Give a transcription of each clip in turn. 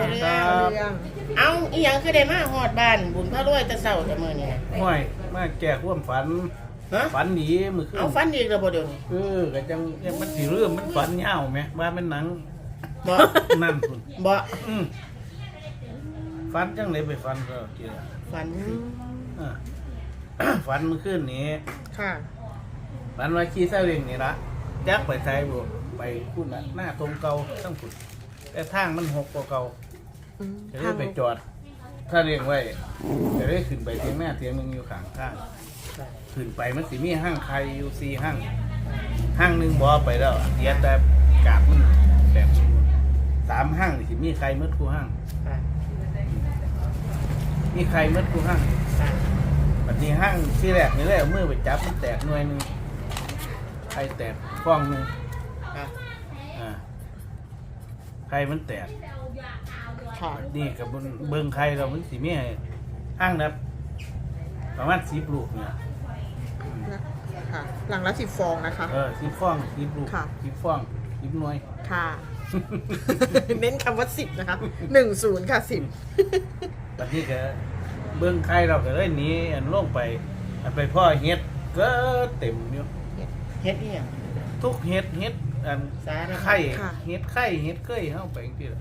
พ่อเรื่คอรับเรื่องเอาอีหยังคือได้มาฮอดบ้าน บุญพระรวยแตะเศร้าแต่มื้อนี้ห้วยมาแก้ความฝัน ฮะฝันหนีมือขึ้นเอาฟันอีกแล้วบ่เดี๋ยวนี้เออก็จังยังมันสิเรื่องมันฝันยาวไหมว่ามันหนังบ่นั่นคุณบ่อืมฝันจังเลยไปฝันก็เกี่ยวฟันอ่าฝันมื่อคืนนี้ค่ะฝันว่าขี่ซาเล้งนี่ละจักไปไทยบ่ไปคุณน่ะหน้าตรงเก่าต้งคุณแต่ทางมันหกกว่าเก่า อืมจะได้ไปจอดถ้าเลี้ยงไว้จะได้ขึ้นไปเทียงหน้าเทียงหนึงอยู่ข้างข้างขึ้นไปมันสิมีห้างใครอยู่สี่ห้างห้างหนึ่งบอไปแล้วเสียแต่กาบมันแบบสามห้างนี่สิมีใครเมื่อคู่ห้าง ค่ะมีใครเมื่อคู่ห้างค่ะแบบนี้ห้างที่แรกนี่แหละเอามือไปจับมันแตกหน่วยหนึ่งใครแตกฟองหนึ่ง ค่ะ อ่า ใครมันแตกค่ะนี่กับบนเบิงใครเรามันสีมีให้ห้างนับประมาณสิบลูกเนี่ยค่ะหลังละสิบฟองนะคะ เออสิบฟองสิบลูกค่ะสิบฟองสิบหน่วย ค่ะ เน้นคำว่าสิบนะคะหนึ่งศูนย์ค่ะสิบแบบนี้ก็เบิงใครเราก็เลยหนีอันลงไปอันไปพ่อเฮ็ดก็เต็มอยู่เฮ็ดอีหยังทุกเฮ็ดเฮ็ด อันสารพัดไข่เฮ็ดไข่เฮ็ดเคยเข้าไปจังซี่ล่ะ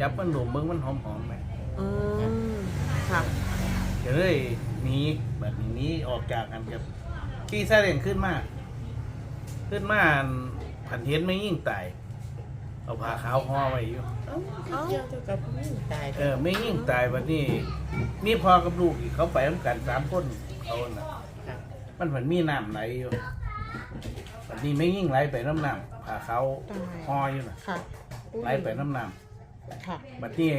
จับมันหลุมเบิ่งมันหอมๆไหมอืมค่ะ ก็เลยหนีแบบนี้หนีออกจากกันกับขี่ซาเล้งขึ้นมา ขึ้นมาอันผันเฮ็ดไม่ยิ่งตายเอาผ้าขาวห่อไว้อยู่ เอ้าเกี่ยวกับผู้หญิงตายเออไม่ยิ่งตายวันนี้มีพ่อกับลูกอีกเขาไปทำกันสามคนเขาน่ะ ค่ะมันเหมือนมีน้ำไหลอยู่วันนี้ไม่ยิ่งไหลไปน้ำน้ำ ผ้าขาวห่ออยู่น่ะค่ะไหลไปน้ำน้ำค่ะบัดนี้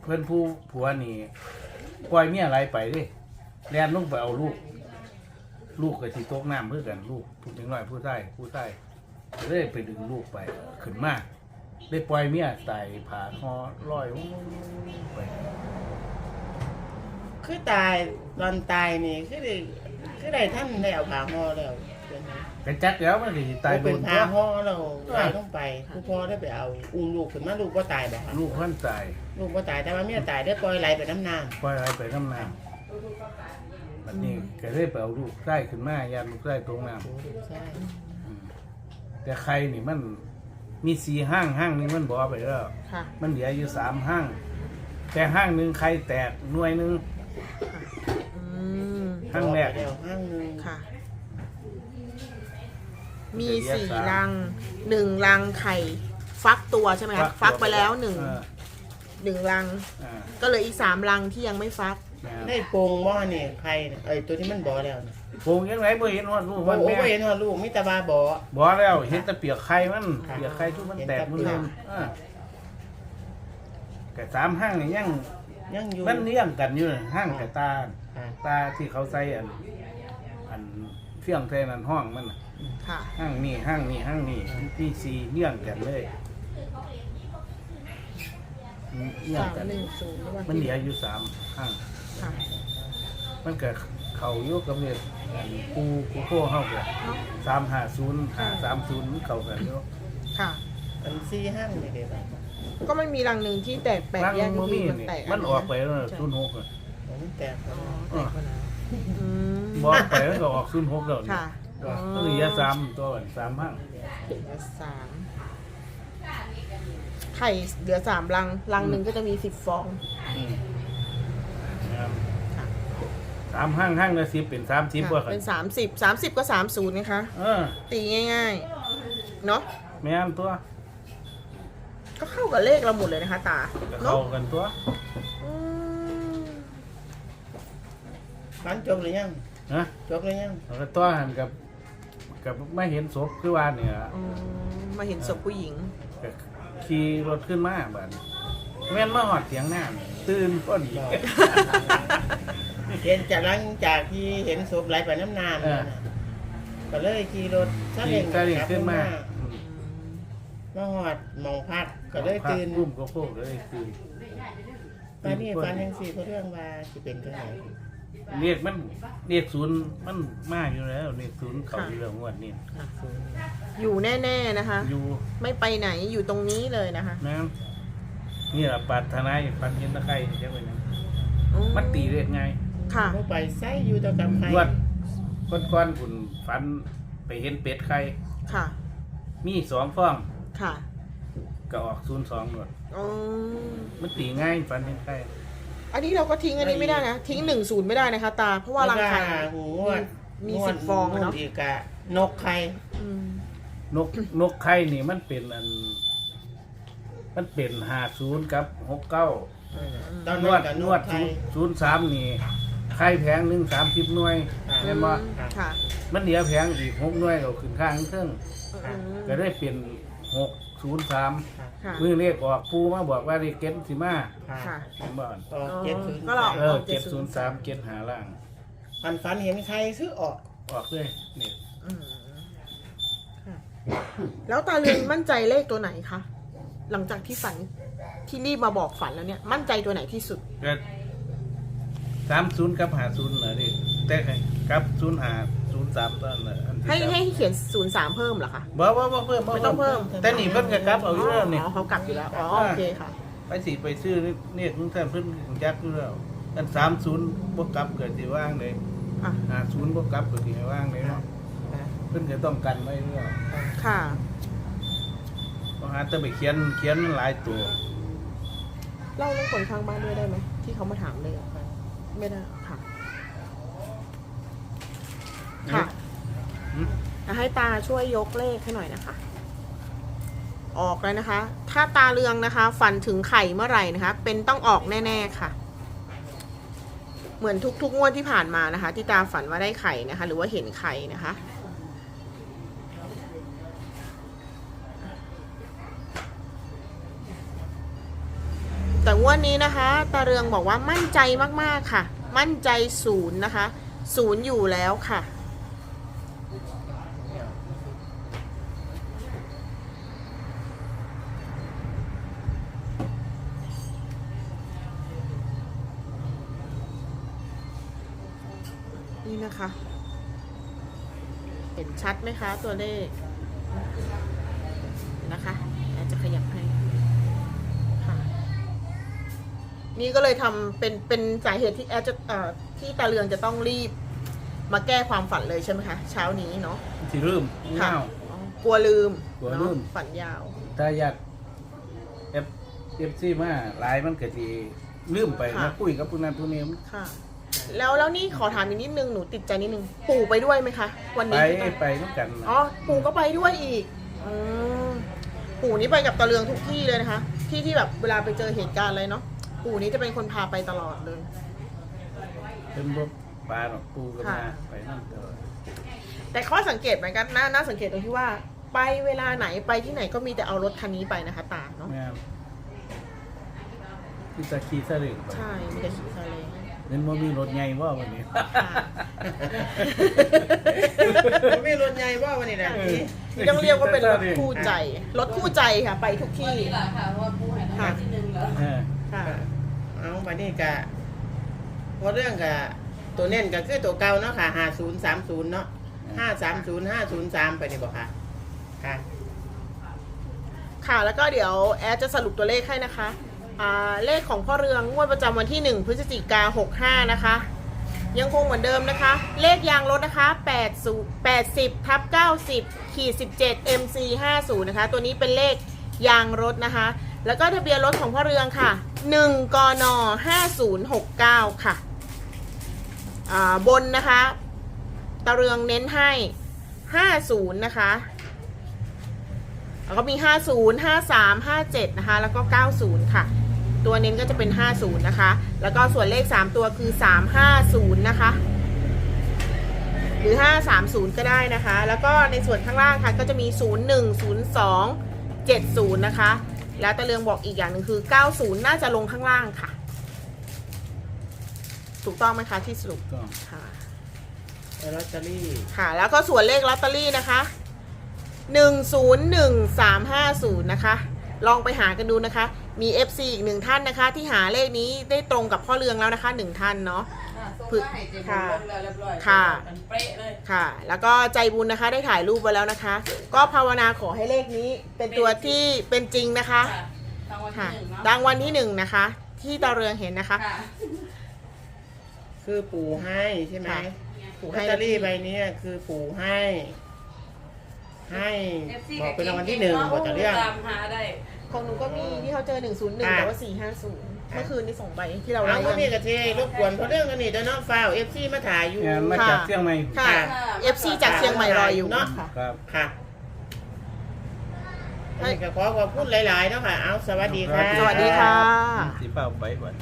เพื่อนผู้ผัวนี่ปล่อยเมียอะไรไปเดิแล่นลงไปเอาลูก ลูกกับที่ตกน้ำเพื่อกันลูกผู้ถึงน้อยผู้ใต้ผู้ใต้เลยไปดึงลูกไปขึ้นมาได้ปล่อยเมียตายผ่าคอลอยไป คือตายตอนตายนี่คือได้คือได้ท่านได้เอาผ้าห่อแล้ว เป็นไงกระจักแล้วมันสิตายโดเป็นนผ้าตัวห่อแล้วตายลงไปผู้พ่อได้ไปเอาอุ้มลูกขึ้นมาลูกก็ตายบ่คะลูกเพิ่นตายลูกก็ตายแต่ว่าเมียตายได้ปล่อยไหลไปน้ำน้ปล่อยอะไรไปน้ำน้ำบัดนี้ก็เลยไปเอาลูกใต้ขึ้นมายันลูกใต้ตรงน้ำำใช่อืมแต่ใครนี่มันมีสีห้างห้างหนึงมันบอกไปแล้ว ค่ะ มันเหลืออยู่สามห้าง แต่ห้างหนึ่งใครแตกหน่วยหนึ่งอืมห้างแรก เดียวห้างหนึงค่ะ มีสี่รังหนึ่งรังไข่ฟักตัวใช่ไหมคะฟักไปแล้วหนึ่งเออหนึ่งรังอ่าก็เหลืออีกสามรังที่ยังไม่ฟักแม่นได้โปงบ่เนี่ยใครน่ะเอ้ยตัวที่มันบ่แล้วน่ะโปงยังไงบ่เห็นว่าลูกโอ้มันโหแม่บ่เห็นว่าลูกมิตรบาบ่บอกแล้วเห็นแต่เปียกไข่มันค่ะเปียกไข่ทุกมันแตกเห็มันนแต่เล่นเปียกอ่าแต่สามห้างนี่ยังยังอยู่มันเลี้ยงกันอยู่น่ะห้างกับตา ค่ะตาที่เขาใส่อัน อันเฟี้ยงใส่นันห้องมันน่ะ ค่ะ ห้างนี่ห้างนี่ห้างนี่ที่สีเลี้ยงกันเลยเลี้ยงสามกัน หนึ่งศูนย์หรือว่ามันเหลืออยู่สามห้าง ค่ะมันก็เขาอยู่กับเนี่ยกูกูโค้เฮาก็สามห้าศูนย์ห้าสามศูนย์เข้ากันอยู่ค่ะ อันซี่ห้างนี่เด้บ่ก็มันมีรังหนึ่งที่แตกแปลกร่างแยกมันคืมีอมันนี่แตกมันออกไปแล้วใช่ศูนย์หกอะมันแตกไปอ๋อแล้วแตกไปแล้วอืม บอกไปแล้วก็ออกศูนย์หกแล้วนี่ค่ะ ต้องเหลือสามตัวก่อนสามห้างเหลือสามไข่เหลือสามรังรังหนึ่งก็จะมีสิบฟองอืมนะครับค่ะสามห้างห้างละสิบเป็นสามสิบกว่าค่ะกันเป็นสามสิบสามสิบก็สามศูนย์นะคะ เออตีง่ายๆ เนาะแม่นตัวก็เข้ากับเลขเราหมดเลยนะคะ ตาก็เนาะเข้ากันตัวอืมมันจบหรือยัง นะจบหรือยัง แล้วก็ตัวหันกับ กับไม่เห็นศพคือว่าเนี่ยอืมมาเห็นศพผู้หญิง ก็ขี่รถขึ้นมาบัดนี้แม่นมาหอดเสียงหน้านี่ตื่นพอดี เห็นจากหลังจากที่เห็นศพไหลไปน้ำน้ำเออนั่นน่ะก็เลยขี่รถซาขี่เล้งก็เลยขึ้นมามาหอดหมองพักก็เลยตื่นรุ่มก็โคกเลยตื่นตอนนี้ฟันยังสี่เพราะเรื่องว่าสิเป็นจังไง เรียกมันเรียกศูนย์มันมาอยู่แล้วเรียกศูนย์เขาอยู่แล้วงวดนี้อยู่แน่ ๆนะคะ อยู่ไม่ไปไหนอยู่ตรงนี้เลยนะคะนะนี่ล่ะปรารถนาอยากฝันเห็นตะไคร้นี่จังไว้นะอืมันตีเลขไงค่ะ บ่ไปไสอยู่แตะกำไผงวดก้อนๆคุณฝันไปเห็นเป็ดไข่ค่ะ มีสองฟองค่ะก็ออกศูนย์สองหมดอืมมันตีง่ายฝันเห็นไข่ อันนี้เราก็ทิ้งอันนี้ไม่ได้นะ ทิ้งหนึ่งศูนย์ไม่ได้นะคะ ตา เพราะว่ารังไข่ แล้วก็งวดมีงวสิดบฟองอะเนาะงวดอีกอะนกไข่อืมนกนกไข่นี่มันเป็นอัน มันเป็นห้าศูนย์กับหกเก้าตอนนนั้วดนกับนนววดดไข่ ศูนย์สามนี่ไข่แพงหนึ่งสามสิบหน่วยอ่าเห็นบ่ค่ะมันเหลือแพงอีกหกหน่วยก็ขึ้นข้างเครื่องอืมก็ได้เป็นหก ศูนย์สามค่ะมือเลขออกปูมาบอกว่าเลขเก็ตสิมาค่ะค่ะเห็นบ่ออกเจ็ดศูนย์ก็หรอก เออเจ็ดศูนย์สามเก็ตหาล่าง ฝันฝันเห็นใครซื้อออกออกเลยนี่อืมค่ะ แล้วตาเรืองมั่นใจเลขตัวไหนคะ หลังจากที่ฝันที่รีบมาบอกฝันแล้วเนี่ย มั่นใจตัวไหนที่สุด ก็สามศูนย์กับหาศูนย์เหรอดิแต่กับศูนย์หาศูนย์ สามตอนน่ะอันที่ให้สามให้เขียนศูนย์สามเพิ่มเหรอคะ บ่บ่บ่เพิ่มบ่ไม่ต้องเพิ่ม แต่นี่เพิ่นก็กลับเอาอยู่แล้วนี่ อ๋อเขากลับอยู่แล้ว อ๋อโอเคค่ะ ไปสิไปซื้อเนี่ยทุกท่านเพิ่นจักอยู่แล้วอันสามศูนย์บ่กลับเกิดสิว่างเลยอะหาศูนย์บ่กลับเกิดสิให้ว่างเลยเนาะเพิ่นก็ต้องกันไว้แล้วค่ะเพราะหาแต่ไปเขียนเขียนมันหลายตัว เล่าเรื่องคนข้างบ้านด้วยได้ไหมที่เขามาถามเลยอะไม่ได้ค่ะค่ะอื มจะให้ตาช่วยยกเลขให้หน่อยนะคะ ออกแล้วนะคะ ถ้าตาเรืองนะคะ ฝันถึงไข่เมื่อไหร่นะคะ เป็นต้องออกแน่ ๆค่ะ เหมือนทุกๆงวดที่ผ่านมานะคะ ที่ตาฝันว่าได้ไข่นะคะ หรือว่าเห็นไข่นะคะแต่งวดนี้นะคะตาเรืองบอกว่ามั่นใจมากๆค่ะ มั่นใจศูนย์นะคะ ศูนย์อยู่แล้วค่ะ นี่นะคะ เห็นชัดไหมคะ ตัวเลขนะคะอาจจะขยับให้ค่ะ นี่ก็เลยทำเป็นเป็นสาเหตุที่แอดจะเอ่อที่ตาเรืองจะต้องรีบ มาแก้ความฝันเลยใช่ไหมคะเช้านี้เนาะสิลืมค่ะเงา อ๋อกลัวลืมกลัวลืม เนอะฝันยาว ถ้าอยากเอฟเอฟซีมาหลายมันก็สิลืมไปค่ะมาคุยกับผู้นั้นผู้นี้มันค่ะ แล้วแล้วนี่ขอถามอีกนิดนึงหนูติดใจนิดนึงปู่ไปด้วยไหมคะวันไปนี้ที่ไปน้ำกันน่ะอ๋อปู่ก็ไปด้วยอีกอืมปู่นี่ไปกับตาเรืองทุกที่เลยนะคะ ที่ที่แบบเวลาไปเจอเหตุการณ์อะไรเนาะปู่นี่จะเป็นคนพาไปตลอดเลย เป็นบ่ปลาหรอกปูก็มาค่ะ ไปนั่นตลอดแต่ข้อสังเกตเหมือนกันน่าน่าสังเกตตรงที่ว่า ไปเวลาไหนไปที่ไหนก็มีแต่เอารถคันนี้ไปนะคะตาเนาะแม่นที่ตะคีสะเลึงไปใช่มีแต่ขี่ซาเล้ง เน้นว่ามีรถใหญ่ว่าวันนี้ค่ะมันไม่รถใหญ่ว่าวันนี้นะพี่นี่ต้องเรียกว่าเป็นรถคู่ใจ รถคู่ใจค่ะ ไปทุกที่ นี่แหละค่ะเพราะว่าปูให้รางวัลที่หนึ่งแล้ว เออค่ะ เอาวันนี้กะเพราะเรื่องกะตัวเน้นก็คือตัวเก่าเนาะค่ะห้าศูนย์สามศูนย์เนาะห้าสามศูนย์ห้าศูนย์สามไปนี่บอกค่ะ ค่ะ ค่ะ แล้วก็เดี๋ยวแอดจะสรุปตัวเลขให้นะคะอ่า เลขของพ่อเรืองงวดประจำวันที่ 1 พฤศจิกา65 นะคะ ยังคงเหมือนเดิมนะคะ เลขยางรถนะคะ8 80ทับ90ขีด17 MC 50นะคะ ตัวนี้เป็นเลขยางรถนะคะ แล้วก็ทะเบียนรถของพ่อเรืองค่ะ 1กน5069 ค่ะอ่าบนนะคะ ตะเรืองเน้นให้ 50 นะคะแล้วก็มี 50 53 57 นะคะ แล้วก็ 90 ค่ะ ตัวเน้นก็จะเป็น 50 นะคะ แล้วก็ส่วนเลข 3 ตัวคือ 350 นะคะ หรือ 530 ก็ได้นะคะ แล้วก็ในส่วนข้างล่างค่ะก็จะมี 01 02 70 นะคะ แล้วตะเลืองบอกอีกอย่างหนึ่งคือ 90 น่าจะลงข้างล่างค่ะ ถูกต้องไหมคะที่สรุปก็ค่ะลอตเตอรี่ค่ะ แล้วก็ส่วนเลขลอตเตอรี่นะคะหนึ่งศูนย์หนึ่งสามห้าศูนย์นะคะ ลองไปหากันดูนะคะ มี FC อีกหนึ่งท่านนะคะ ที่หาเลขนี้ได้ตรงกับพ่อเรืองแล้วนะคะหนึ่งท่านเนาะ ค่ะส่งฝึกมาให้เจ๊บุญค่ะลงแล้วเรียบร้อยค่ะ มันเป๊ะเลยค่ะ แล้วก็ใจบุญนะคะได้ถ่ายรูปไว้แล้วนะคะ ก็ภาวนาขอให้เลขนี้เป็นตัวที่เป็นจริงนะคะค่ะรางวัลที่ค่ะหนึ่งเนาะรางวัลที่หนึ่งนะคะ ที่ตาเรืองเห็นนะคะ ค่ะคือปู่ให้ใช่ไหมค่ะลอตเตอรี่ใบเนี้ยคือปู่ให้ ให้ FC บอกเป็นรางวัลที่หนึ่งบอกแต่เรื่องตามหาได้ ของหนูก็มีที่เขาเจอ 101ค่ะแต่ว่า 450 เมื่อคืนนี่ส่งไปที่เราเอาไล่ก็กันมีกระเทยรบกวนเพราะเรื่องกันนี่เด้อเนาะฟ้าวเอฟซีมาถ่ายอยู่งานมาค่ะจากเชียงใหม่ค่ะค่ะ FC จากเชียงใหม่รออยู่เนาะค่ะ ครับค่ะอันนี้ก็ขอขอบคุณหลายๆเนาะค่ะ เอาสวัสดีค่ะ สวัสดีค่ะ สีเป้าไปก่อน